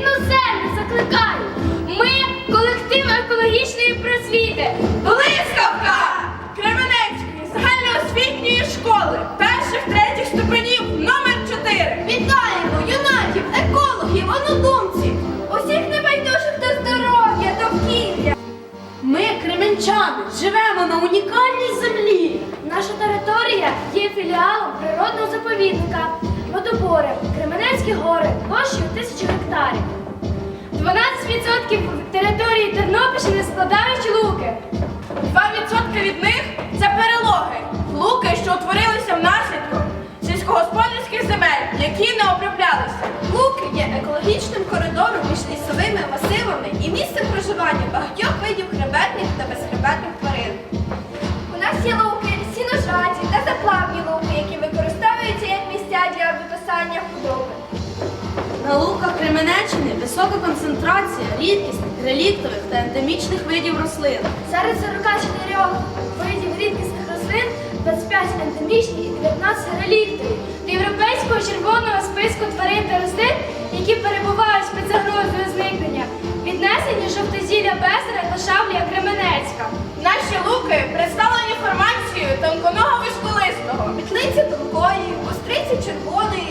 рідну землю закликаю. Ми колектив екологічної просвіти. Блискавка Кременецької загальноосвітньої школи перших третіх ступенів номер 4 Вітаємо юнатів, екологів, онодумців, усіх небайдужих до здоров'я, довкілля. Ми, кременчани, живемо на унікальній землі. Наша територія є філіалом природного заповідника водобори, Кременецькі гори, площею тисячу гектарів. 12% території Тернопільщини складають луки. 2% від них це перелоги, луки, що утворилися внаслідок сільськогосподарських земель, які не оброблялися. Луки є екологічним коридором між лісовими масивами і місцем проживання багатьох видів хребетних та безхребетних тварин. На луках Кременеччини висока концентрація рідкісних, реліктових та ендемічних видів рослин. Серед 44 видів рідкісних рослин 25 ендемічні і 19 реліктові до європейського червоного списку тварин та рослин, які перебувають під загрозою зникнення, віднесені жовтозілля безера та шавлія Кременецька. Наші луки представлені формацією тонконого вишколистого. Петлиці тонкої, остриці червоної,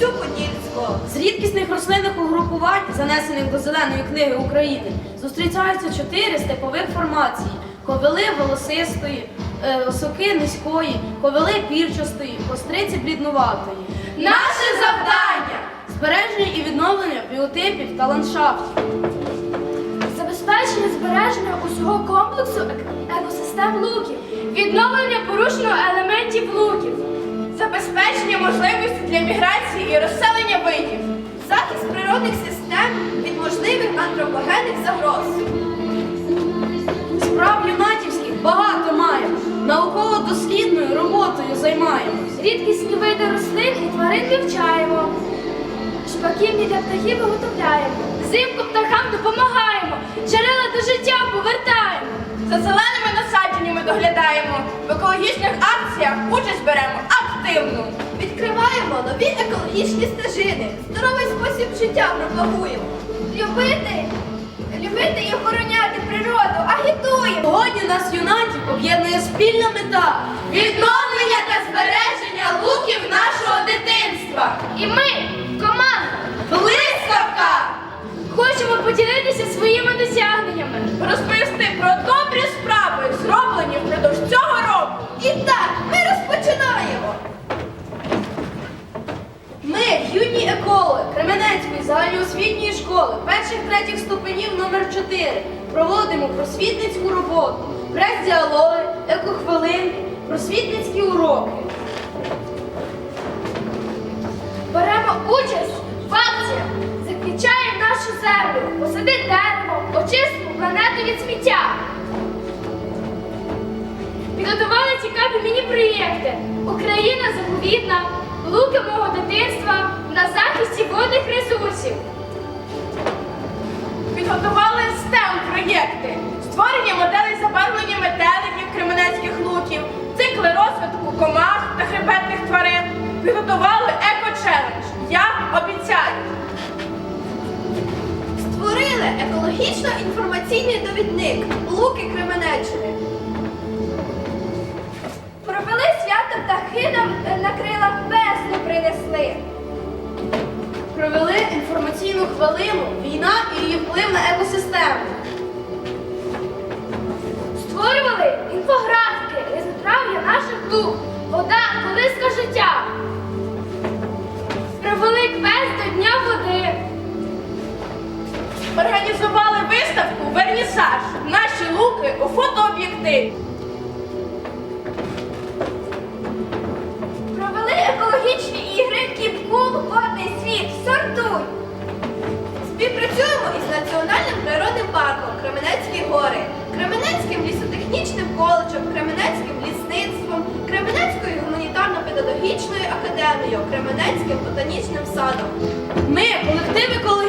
чебрецю подільського. З рідкісних рослинних угрупувань, занесених до Зеленої книги України, зустрічаються чотири степових формації: ковили волосистої, е, осоки низької, ковили пірчастої, остриці бліднуватої. Наше завдання! Збереження і відновлення біотипів та ландшафтів. Забезпечення збереження усього комплексу екосистем луків, відновлення порушеного елементів луків. Забезпечення можливості для міграції і розселення видів. Захист природних систем від можливих антропогенних загроз. Справ юнатівських багато маємо. Науково-дослідною роботою займаємось. Рідкісні види рослин і тварин вивчаємо. Шпаківні для птахів виготовляємо. Взимку птахам допомагаємо. Джерела до життя повертаємо. За зеленими насадженнями доглядаємо. В екологічних акціях участь беремо активну. Відкриваємо нові екологічні стежини. Здоровий спосіб життя пропагуємо. Любити, любити і охороняти природу, агітуємо. Сьогодні нас юнатів об'єднує спільна мета. Відновлення та збереження Кременецької загальноосвітньої школи перших третіх ступенів номер 4 проводимо просвітницьку роботу, прес-діалоги, екохвилинки, просвітницькі уроки. Беремо участь в акціях, захищаємо нашу землю, посади дерево, очистимо планету від сміття. Підготували цікаві міні-проєкти. Україна заповідна, луки мого дитинства на захисті водних ресурсів. Підготували STEM проєкти, створення моделей забарвлення метеликів кременецьких луків, цикли розвитку комах та хребетних тварин. Підготували еко-челендж. Я обіцяю. Створили екологічно-інформаційний довідник Луки Кременеччини. Провели свято птахи на крилах Провели інформаційну хвилину Війна і її вплив на екосистему. Створювали інфографіки, різнотрав'я наших лук, вода, колиска життя. Провели квест до Дня води. Організували виставку Вернісаж. Наші луки у фотооб'єктиві. Співпрацюємо із Національним природним парком Кременецькі гори, Кременецьким лісотехнічним коледжем, Кременецьким лісництвом, Кременецькою гуманітарно-педагогічною академією, Кременецьким ботанічним садом. Ми колектив екологічної